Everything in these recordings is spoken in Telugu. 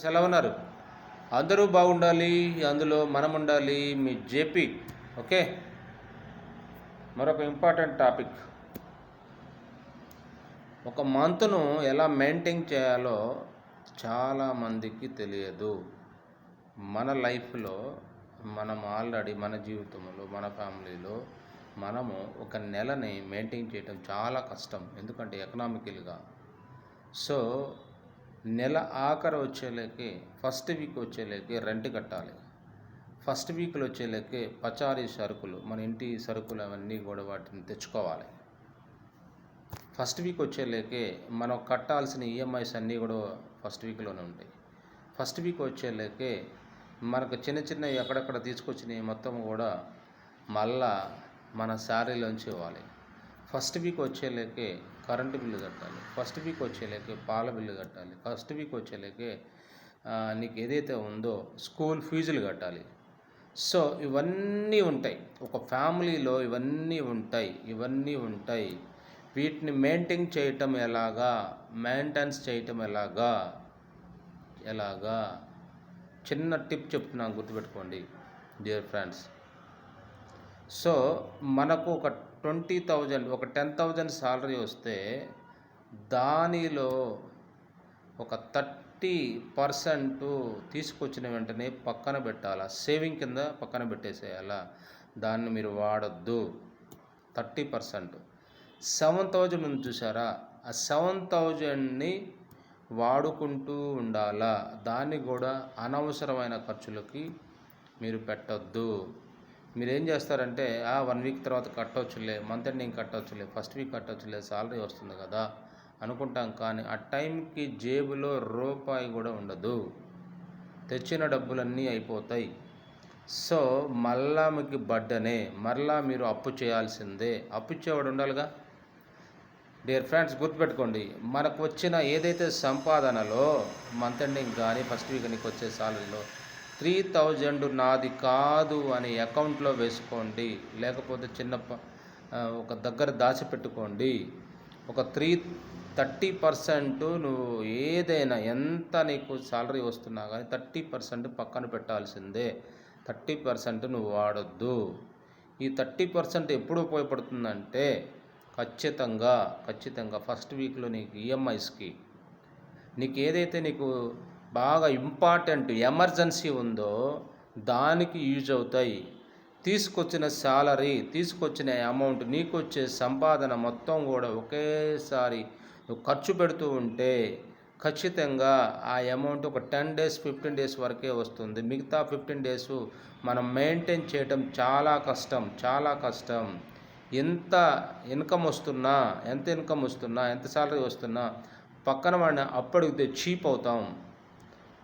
సెలవున్నారు. అందరూ బాగుండాలి అందులో మనం ఉండాలి మీ జేపీ ఓకే? మరొక ఇంపార్టెంట్ టాపిక్. ఒక మంత్ను ఎలా మెయింటైన్ చేయాలో చాలామందికి తెలియదు. మన లైఫ్లో మనం ఆల్రెడీ మన జీవితంలో మన ఫ్యామిలీలో మనము ఒక నెలని మెయింటైన్ చేయడం చాలా కష్టం ఎందుకంటే ఎకనామికల్గా. సో నెల ఆఖరి వచ్చేలేకి ఫస్ట్ వీక్ వచ్చేలేకి రెంట్ కట్టాలి. ఫస్ట్ వీక్లో వచ్చేలేకి పచారీ సరుకులు మన ఇంటి సరుకులు అవన్నీ కూడా వాటిని తెచ్చుకోవాలి. ఫస్ట్ వీక్ వచ్చేలేకే మనం కట్టాల్సిన ఈఎంఐస్ అన్నీ కూడా ఫస్ట్ వీక్లోనే ఉంటాయి. ఫస్ట్ వీక్ వచ్చేలేకే మనకు చిన్న చిన్న ఎక్కడెక్కడ తీసుకొచ్చినవి మొత్తం కూడా మళ్ళా మన శారీలోంచి ఇవ్వాలి. ఫస్ట్ వీక్ వచ్చేలేకే కరెంటు బిల్లు కట్టాలి. ఫస్ట్ వీక్ వచ్చేలేకే పాల బిల్లు కట్టాలి. ఫస్ట్ వీక్ వచ్చేలేకే నీకు ఏదైతే ఉందో స్కూల్ ఫీజులు కట్టాలి. సో ఇవన్నీ ఉంటాయి. ఒక ఫ్యామిలీలో ఇవన్నీ ఉంటాయి. ఇవన్నీ ఉంటాయి. వీటిని మెయింటైన్ చేయటం ఎలాగా? మెయింటెన్స్ చేయటం ఎలాగా? ఎలాగా? చిన్న టిప్ చెప్తున్నాను గుర్తుపెట్టుకోండి డియర్ ఫ్రెండ్స్. సో మనకు ఒక ట్వంటీ థౌజండ్ ఒక టెన్ థౌజండ్ శాలరీ వస్తే దానిలో ఒక థర్టీ పర్సెంట్ తీసుకొచ్చిన వెంటనే పక్కన పెట్టాలా? సేవింగ్ కింద పక్కన పెట్టేసేయాలా? దాన్ని మీరు వాడొద్దు. Thirty percent. సెవెన్ థౌజండ్ ఉంది చూసారా ఆ సెవెన్ థౌజండ్ని వాడుకుంటూ ఉండాలా? దాన్ని కూడా అనవసరమైన ఖర్చులకి మీరు పెట్టొద్దు. మీరు ఏం చేస్తారంటే ఆ వన్ వీక్ తర్వాత కట్టవచ్చులే మంత్ ఎండింగ్ కట్టవచ్చులే ఫస్ట్ వీక్ కట్టవచ్చులే సాలరీ వస్తుంది కదా అనుకుంటాం. కానీ ఆ టైంకి జేబులో రూపాయి కూడా ఉండదు. తెచ్చిన డబ్బులన్నీ అయిపోతాయి. సో మళ్ళా మీకు బడ్డనే మరలా మీరు అప్పు చేయాల్సిందే. అప్పు ఇచ్చేవాడు ఉండాలిగా. డియర్ ఫ్రెండ్స్ గుర్తుపెట్టుకోండి మనకు వచ్చిన ఏదైతే సంపాదనలో మంత్ ఎండింగ్ కానీ ఫస్ట్ వీక్ నీకు వచ్చే సాలరీలో త్రీ థౌజండ్ నాది కాదు అని అకౌంట్లో వేసుకోండి. లేకపోతే చిన్న ఒక దగ్గర దాచిపెట్టుకోండి. ఒక త్రీ థర్టీ పర్సెంట్ నువ్వు ఏదైనా ఎంత నీకు సాలరీ వస్తున్నా కానీ థర్టీ పర్సెంట్ పక్కన పెట్టాల్సిందే. థర్టీ పర్సెంట్ నువ్వు వాడొద్దు. ఈ థర్టీ పర్సెంట్ ఎప్పుడు ఉపయోగపడుతుందంటే ఖచ్చితంగా ఖచ్చితంగా ఫస్ట్ వీక్లో నీకు ఈఎంఐస్కి. నీకు ఏదైతే నీకు బాగా ఇంపార్టెంట్ ఎమర్జెన్సీ ఉందో దానికి యూజ్ అవుతాయి. తీసుకొచ్చిన శాలరీ తీసుకొచ్చిన అమౌంట్ నీకు వచ్చే సంపాదన మొత్తం కూడా ఒకేసారి నువ్వు ఖర్చు పెడుతూ ఉంటే ఖచ్చితంగా ఆ అమౌంట్ ఒక టెన్ డేస్ ఫిఫ్టీన్ డేస్ వరకే వస్తుంది. మిగతా ఫిఫ్టీన్ డేస్ మనం మెయింటైన్ చేయటం చాలా కష్టం చాలా కష్టం. ఎంత ఇన్కమ్ వస్తున్నా ఎంత ఇన్కమ్ వస్తున్నా ఎంత సాలరీ వస్తున్నా పక్కన వాడిని అప్పడిగితే చీప్ అవుతాం.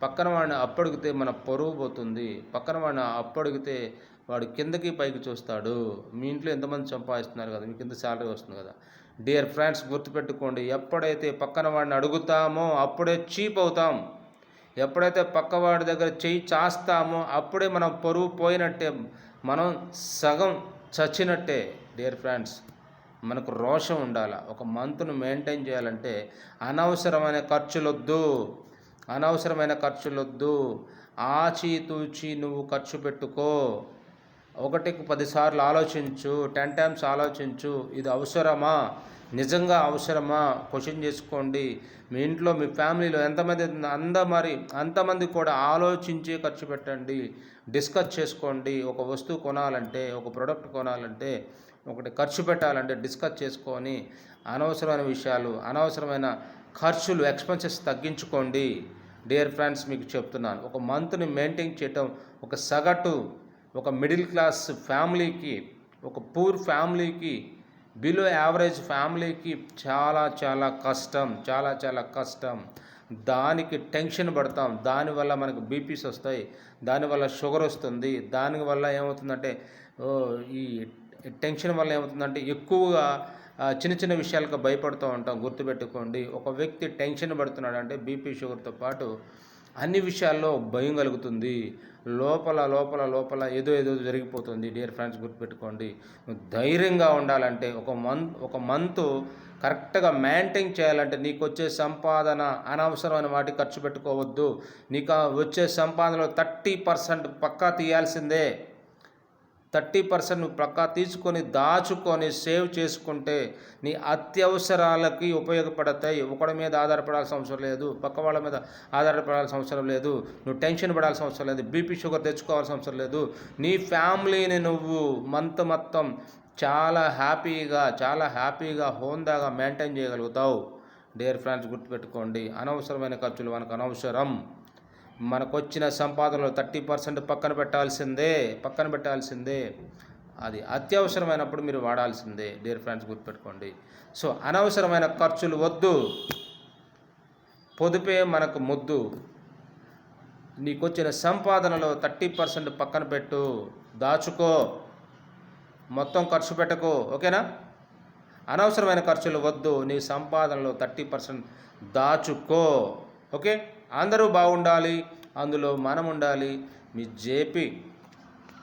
పక్కన వాడిని అప్పడిగితే మన పరువు పోతుంది. పక్కన వాడిని అప్పడిగితే వాడు కిందకి పైకి చూస్తాడు. మీ ఇంట్లో ఎంతమంది సంపాదిస్తున్నారు కదా మీకు ఎంత శాలరీ వస్తుంది కదా. డియర్ ఫ్రెండ్స్ గుర్తుపెట్టుకోండి ఎప్పుడైతే పక్కన వాడిని అడుగుతామో అప్పుడే చీప్ అవుతాం. ఎప్పుడైతే పక్కవాడి దగ్గర చెయ్యి చాస్తామో అప్పుడే మనం పరువు పోయినట్టే మనం సగం చచ్చినట్టే. డియర్ ఫ్రెండ్స్ మనకు రోషం ఉండాలి? ఒక మంత్ను మెయింటైన్ చేయాలంటే అనవసరమైన ఖర్చులొద్దు. అనవసరమైన ఖర్చులొద్దు. ఆచితూచి నువ్వు ఖర్చు పెట్టుకో. ఒకటికి పదిసార్లు ఆలోచించు. టెన్ టైమ్స్ ఆలోచించు. ఇది అవసరమా? నిజంగా అవసరమా? క్వశ్చన్ చేసుకోండి. మీ ఇంట్లో మీ ఫ్యామిలీలో ఎంతమంది అంద మరి అంతమంది కూడా ఆలోచించి ఖర్చు పెట్టండి. డిస్కస్ చేసుకోండి. ఒక వస్తువు కొనాలంటే ఒక ప్రోడక్ట్ కొనాలంటే ఒకటి ఖర్చు పెట్టాలంటే డిస్కస్ చేసుకొని అనవసరమైన విషయాలు అనవసరమైన ఖర్చులు ఎక్స్పెన్సెస్ తగ్గించుకోండి. డియర్ ఫ్రెండ్స్ మీకు చెప్తున్నాను. ఒక మంత్ని మెయింటైన్ చేయటం ఒక సగటు ఒక మిడిల్ క్లాస్ ఫ్యామిలీకి ఒక పూర్ ఫ్యామిలీకి బిలో యావరేజ్ ఫ్యామిలీకి చాలా చాలా కష్టం చాలా చాలా కష్టం. దానికి టెన్షన్ పడతాం. దానివల్ల మనకు బీపీస్ వస్తాయి దానివల్ల షుగర్ వస్తుంది దానివల్ల ఏమవుతుందంటే ఈ టెన్షన్ వల్ల ఏమవుతుందంటే ఎక్కువగా చిన్న చిన్న విషయాలకు భయపడుతూ ఉంటాం గుర్తుపెట్టుకోండి. ఒక వ్యక్తి టెన్షన్ పడుతున్నాడు అంటే బీపీ షుగర్తో పాటు అన్ని విషయాల్లో భయం కలుగుతుంది. లోపల లోపల లోపల ఏదో ఏదో జరిగిపోతుంది. డియర్ ఫ్రెండ్స్ గుర్తుపెట్టుకోండి. ధైర్యంగా ఉండాలంటే ఒక మంత్ ఒక మంత్ కరెక్ట్గా మెయింటైన్ చేయాలంటే నీకు వచ్చే సంపాదన అనవసరమైన వాటి ఖర్చు పెట్టుకోవద్దు. నీకు వచ్చే సంపాదనలో థర్టీ పర్సెంట్ పక్కా తీయాల్సిందే. థర్టీ పర్సెంట్ నువ్వు పక్కా తీసుకొని దాచుకొని సేవ్ చేసుకుంటే నీ అత్యవసరాలకి ఉపయోగపడతాయి. ఒకడి మీద ఆధారపడాల్సిన అవసరం లేదు. పక్క వాళ్ళ మీద ఆధారపడాల్సిన అవసరం లేదు. నువ్వు టెన్షన్ పడాల్సిన అవసరం లేదు. బీపీ షుగర్ తెచ్చుకోవాల్సిన అవసరం లేదు. నీ ఫ్యామిలీని నువ్వు మంత్ మొత్తం చాలా హ్యాపీగా చాలా హ్యాపీగా హోందాగా మెయింటైన్ చేయగలుగుతావు. డియర్ ఫ్రెండ్స్ గుర్తుపెట్టుకోండి. అనవసరమైన ఖర్చులు మనకు అనవసరం. మనకొచ్చిన సంపాదనలో థర్టీ పర్సెంట్ పక్కన పెట్టాల్సిందే పక్కన పెట్టాల్సిందే. అది అత్యవసరమైనప్పుడు మీరు వాడాల్సిందే డియర్ ఫ్రెండ్స్ గుర్తుపెట్టుకోండి. సో అనవసరమైన ఖర్చులు వద్దు. పొదుపే మనకు ముద్దు. నీకు వచ్చిన సంపాదనలో థర్టీ పర్సెంట్ పక్కన పెట్టు. దాచుకో. మొత్తం ఖర్చు పెట్టకు. ఓకేనా? అనవసరమైన ఖర్చులు వద్దు. నీ సంపాదనలో థర్టీ పర్సెంట్ దాచుకో. ఓకే? అందరూ బాగుండాలి అందులో మనం ఉండాలి మీ జేపీ